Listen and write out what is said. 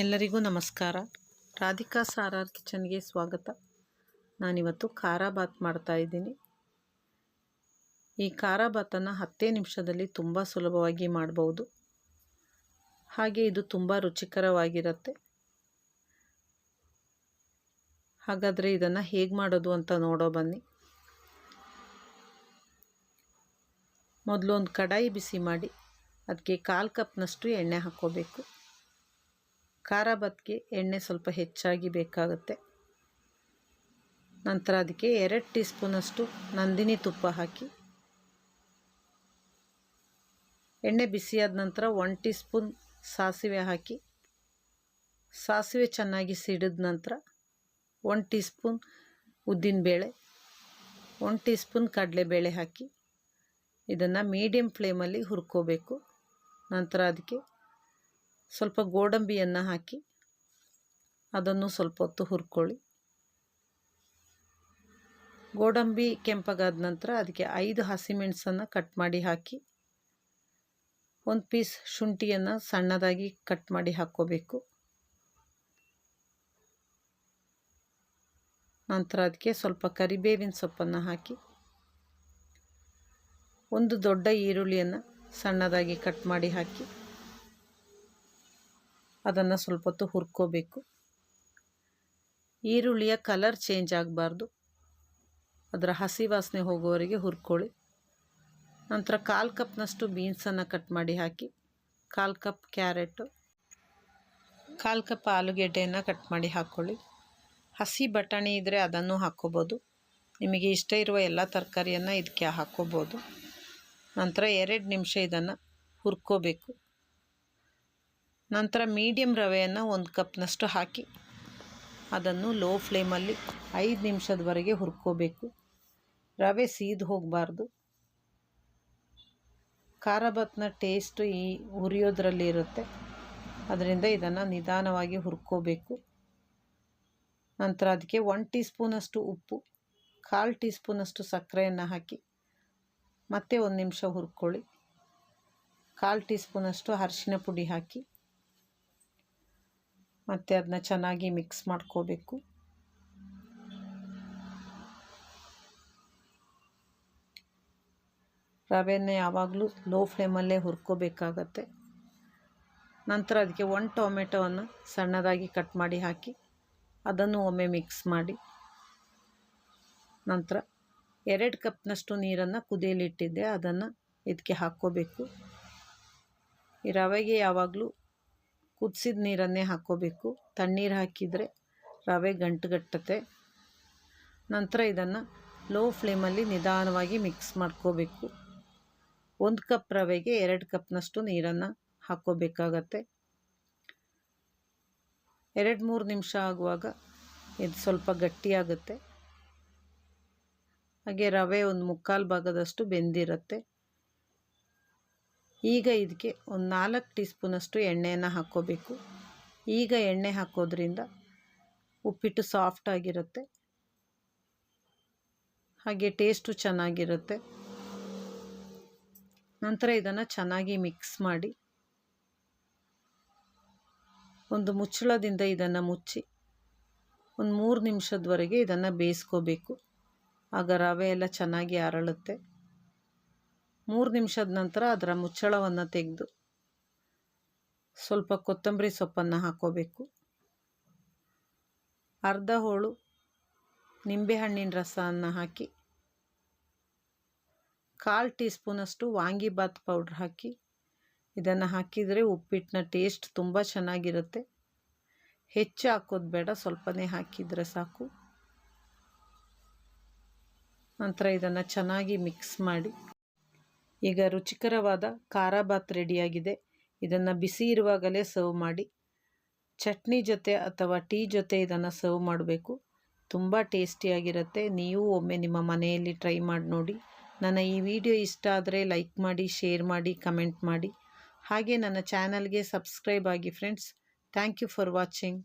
ಎಲ್ಲರಿಗೂ ನಮಸ್ಕಾರ. ರಾಧಿಕಾ ಸಾರಾರ್ ಕಿಚನ್ಗೆ ಸ್ವಾಗತ. ನಾನಿವತ್ತು ಖಾರ ಬಾತ್ ಮಾಡ್ತಾ ಇದ್ದೀನಿ. ಈ ಖಾರ ಬಾತನ್ನು ಹತ್ತೇ ನಿಮಿಷದಲ್ಲಿ ತುಂಬ ಸುಲಭವಾಗಿ ಮಾಡ್ಬೋದು. ಹಾಗೆ ಇದು ತುಂಬ ರುಚಿಕರವಾಗಿರುತ್ತೆ. ಹಾಗಾದರೆ ಇದನ್ನು ಹೇಗೆ ಮಾಡೋದು ಅಂತ ನೋಡೋ ಬನ್ನಿ. ಮೊದಲು ಒಂದು ಕಡಾಯಿ ಬಿಸಿ ಮಾಡಿ ಅದಕ್ಕೆ ಕಾಲು ಕಪ್ನಷ್ಟು ಎಣ್ಣೆ ಹಾಕ್ಕೋಬೇಕು. ಖಾರ ಬತ್ತಿಗೆ ಎಣ್ಣೆ ಸ್ವಲ್ಪ ಹೆಚ್ಚಾಗಿ ಬೇಕಾಗುತ್ತೆ. ನಂತರ ಅದಕ್ಕೆ ಎರಡು ಟೀ ಸ್ಪೂನಷ್ಟು ನಂದಿನಿ ತುಪ್ಪ ಹಾಕಿ. ಎಣ್ಣೆ ಬಿಸಿಯಾದ ನಂತರ ಒನ್ ಟೀ ಸ್ಪೂನ್ ಸಾಸಿವೆ ಹಾಕಿ. ಸಾಸಿವೆ ಚೆನ್ನಾಗಿ ಸಿಡಿದ ನಂತರ ಒನ್ ಟೀ ಸ್ಪೂನ್ ಉದ್ದಿನಬೇಳೆ ಒನ್ ಟೀ ಸ್ಪೂನ್ ಕಡಲೆಬೇಳೆ ಹಾಕಿ. ಇದನ್ನು ಮೀಡಿಯಮ್ ಫ್ಲೇಮಲ್ಲಿ ಹುರ್ಕೋಬೇಕು. ನಂತರ ಅದಕ್ಕೆ ಸ್ವಲ್ಪ ಗೋಡಂಬಿಯನ್ನು ಹಾಕಿ ಅದನ್ನು ಸ್ವಲ್ಪ ಹೊತ್ತು ಹುರ್ಕೊಳ್ಳಿ. ಗೋಡಂಬಿ ಕೆಂಪಗಾದ ನಂತರ ಅದಕ್ಕೆ ಐದು ಹಸಿಮೆಣಸನ್ನು ಕಟ್ ಮಾಡಿ ಹಾಕಿ ಒಂದು ಪೀಸ್ ಶುಂಠಿಯನ್ನು ಸಣ್ಣದಾಗಿ ಕಟ್ ಮಾಡಿ ಹಾಕ್ಕೋಬೇಕು. ನಂತರ ಅದಕ್ಕೆ ಸ್ವಲ್ಪ ಕರಿಬೇವಿನ ಸೊಪ್ಪನ್ನು ಹಾಕಿ ಒಂದು ದೊಡ್ಡ ಈರುಳ್ಳಿಯನ್ನು ಸಣ್ಣದಾಗಿ ಕಟ್ ಮಾಡಿ ಹಾಕಿ ಅದನ್ನು ಸ್ವಲ್ಪ ಹೊತ್ತು ಹುರ್ಕೋಬೇಕು. ಈರುಳ್ಳಿಯ ಕಲರ್ ಚೇಂಜ್ ಆಗಬಾರ್ದು. ಅದರ ಹಸಿ ವಾಸನೆ ಹೋಗೋವರೆಗೆ ಹುರ್ಕೊಳ್ಳಿ. ನಂತರ ಕಾಲು ಕಪ್ನಷ್ಟು ಬೀನ್ಸನ್ನು ಕಟ್ ಮಾಡಿ ಹಾಕಿ. ಕಾಲು ಕಪ್ ಕ್ಯಾರೆಟು. ಕಾಲು ಕಪ್ ಆಲೂಗೆಡ್ಡೆಯನ್ನು ಕಟ್ ಮಾಡಿ ಹಾಕ್ಕೊಳ್ಳಿ ಹಸಿ ಬಟಾಣಿ ಇದ್ದರೆ ಅದನ್ನು ಹಾಕ್ಕೋಬೋದು ನಿಮಗೆ ಇಷ್ಟ ಇರುವ ಎಲ್ಲ ತರಕಾರಿಯನ್ನು ಇದಕ್ಕೆ ಹಾಕ್ಕೋಬೋದು ನಂತರ ಎರಡು ನಿಮಿಷ ಇದನ್ನು ಹುರ್ಕೋಬೇಕು. ನಂತರ ಮೀಡಿಯಮ್ ರವೆಯನ್ನು ಒಂದು ಕಪ್ನಷ್ಟು ಹಾಕಿ, ಅದನ್ನು ಲೋ ಫ್ಲೇಮಲ್ಲಿ ಐದು ನಿಮಿಷದವರೆಗೆ ಹುರ್ಕೋಬೇಕು. ರವೆ ಸೀದು ಹೋಗಬಾರ್ದು. ಖಾರ ಭಾತ್ನ ಟೇಸ್ಟು ಈ ಹುರಿಯೋದ್ರಲ್ಲಿ ಇರುತ್ತೆ. ಅದರಿಂದ ಇದನ್ನು ನಿಧಾನವಾಗಿ ಹುರ್ಕೋಬೇಕು. ನಂತರ ಅದಕ್ಕೆ ಒನ್ ಟೀ ಸ್ಪೂನಷ್ಟು ಉಪ್ಪು, ಕಾಲು ಟೀ ಸ್ಪೂನಷ್ಟು ಸಕ್ಕರೆಯನ್ನು ಹಾಕಿ ಮತ್ತೆ ಒಂದು ನಿಮಿಷ ಹುರ್ಕೊಳ್ಳಿ. ಕಾಲು ಟೀ ಸ್ಪೂನಷ್ಟು ಅರಿಶಿನ ಪುಡಿ ಹಾಕಿ ಮತ್ತು ಅದನ್ನ ಚೆನ್ನಾಗಿ ಮಿಕ್ಸ್ ಮಾಡ್ಕೋಬೇಕು. ರವೆನ ಯಾವಾಗಲೂ ಲೋ ಫ್ಲೇಮಲ್ಲೇ ಹುರ್ಕೋಬೇಕಾಗತ್ತೆ. ನಂತರ ಅದಕ್ಕೆ ಒನ್ ಟೊಮೆಟೊವನ್ನು ಸಣ್ಣದಾಗಿ ಕಟ್ ಮಾಡಿ ಹಾಕಿ ಅದನ್ನು ಒಮ್ಮೆ ಮಿಕ್ಸ್ ಮಾಡಿ. ನಂತರ ಎರಡು ಕಪ್ನಷ್ಟು ನೀರನ್ನು ಕುದಿಯಲಿಟ್ಟಿದ್ದೆ, ಅದನ್ನು ಇದಕ್ಕೆ ಹಾಕ್ಕೋಬೇಕು. ಈ ರವೆಗೆ ಯಾವಾಗಲೂ ಕುದಿಸಿದ ನೀರನ್ನೇ ಹಾಕ್ಕೋಬೇಕು. ತಣ್ಣೀರು ಹಾಕಿದರೆ ರವೆ ಗಂಟುಗಟ್ಟುತ್ತೆ. ನಂತರ ಇದನ್ನು ಲೋ ಫ್ಲೇಮಲ್ಲಿ ನಿಧಾನವಾಗಿ ಮಿಕ್ಸ್ ಮಾಡ್ಕೋಬೇಕು. ಒಂದು ಕಪ್ ರವೆಗೆ ಎರಡು ಕಪ್ನಷ್ಟು ನೀರನ್ನು ಹಾಕ್ಕೋಬೇಕಾಗತ್ತೆ. ಎರಡು ಮೂರು ನಿಮಿಷ ಆಗುವಾಗ ಇದು ಸ್ವಲ್ಪ ಗಟ್ಟಿಯಾಗುತ್ತೆ. ಹಾಗೆ ರವೆ ಒಂದು ಮುಕ್ಕಾಲು ಭಾಗದಷ್ಟು ಬೆಂದಿರುತ್ತೆ. ಈಗ ಇದಕ್ಕೆ ಒಂದು ನಾಲ್ಕು ಟೀ ಸ್ಪೂನಷ್ಟು ಎಣ್ಣೆಯನ್ನು ಹಾಕ್ಕೋಬೇಕು. ಈಗ ಎಣ್ಣೆ ಹಾಕೋದ್ರಿಂದ ಉಪ್ಪಿಟ್ಟು ಸಾಫ್ಟ್ ಆಗಿರುತ್ತೆ. ಹಾಗೆ ಟೇಸ್ಟು ಚೆನ್ನಾಗಿರುತ್ತೆ. ನಂತರ ಇದನ್ನು ಚೆನ್ನಾಗಿ ಮಿಕ್ಸ್ ಮಾಡಿ ಒಂದು ಮುಚ್ಚಳದಿಂದ ಇದನ್ನು ಮುಚ್ಚಿ ಒಂದು ಮೂರು ನಿಮಿಷದವರೆಗೆ ಇದನ್ನು ಬೇಯಿಸ್ಕೋಬೇಕು. ಆಗ ರವೆ ಎಲ್ಲ ಚೆನ್ನಾಗಿ ಅರಳುತ್ತೆ. ಮೂರು ನಿಮಿಷದ ನಂತರ ಅದರ ಮುಚ್ಚಳವನ್ನು ತೆಗೆದು ಸ್ವಲ್ಪ ಕೊತ್ತಂಬರಿ ಸೊಪ್ಪನ್ನು ಹಾಕೋಬೇಕು. ಅರ್ಧ ಹೋಳು ನಿಂಬೆಹಣ್ಣಿನ ರಸವನ್ನು ಹಾಕಿ, ಕಾಲು ಟೀ ಸ್ಪೂನಷ್ಟು ವಾಂಗಿಬಾತ್ ಪೌಡ್ರ್ ಹಾಕಿ, ಇದನ್ನು ಹಾಕಿದರೆ ಉಪ್ಪಿಟ್ಟಿನ ಟೇಸ್ಟ್ ತುಂಬ ಚೆನ್ನಾಗಿರುತ್ತೆ. ಹೆಚ್ಚು ಹಾಕೋದು ಬೇಡ, ಸ್ವಲ್ಪನೇ ಹಾಕಿದರೆ ಸಾಕು. ನಂತರ ಇದನ್ನು ಚೆನ್ನಾಗಿ ಮಿಕ್ಸ್ ಮಾಡಿ ಈಗ ರುಚಿಕರವಾದ ಖಾರ ಭಾತ್ ರೆಡಿಯಾಗಿದೆ. ಇದನ್ನು ಬಿಸಿ ಇರುವಾಗಲೇ ಸರ್ವ್ ಮಾಡಿ, ಚಟ್ನಿ ಜೊತೆ ಅಥವಾ ಟೀ ಜೊತೆ ಇದನ್ನು ಸರ್ವ್ ಮಾಡಬೇಕು. ತುಂಬ ಟೇಸ್ಟಿಯಾಗಿರುತ್ತೆ. ನೀವು ಒಮ್ಮೆ ನಿಮ್ಮ ಮನೆಯಲ್ಲಿ ಟ್ರೈ ಮಾಡಿ ನೋಡಿ. ನನ್ನ ಈ ವಿಡಿಯೋ ಇಷ್ಟ ಆದರೆ ಲೈಕ್ ಮಾಡಿ, ಶೇರ್ ಮಾಡಿ, ಕಮೆಂಟ್ ಮಾಡಿ. ಹಾಗೆ ನನ್ನ ಚಾನಲ್ಗೆ ಸಬ್ಸ್ಕ್ರೈಬ್ ಆಗಿ friends, thank you for watching.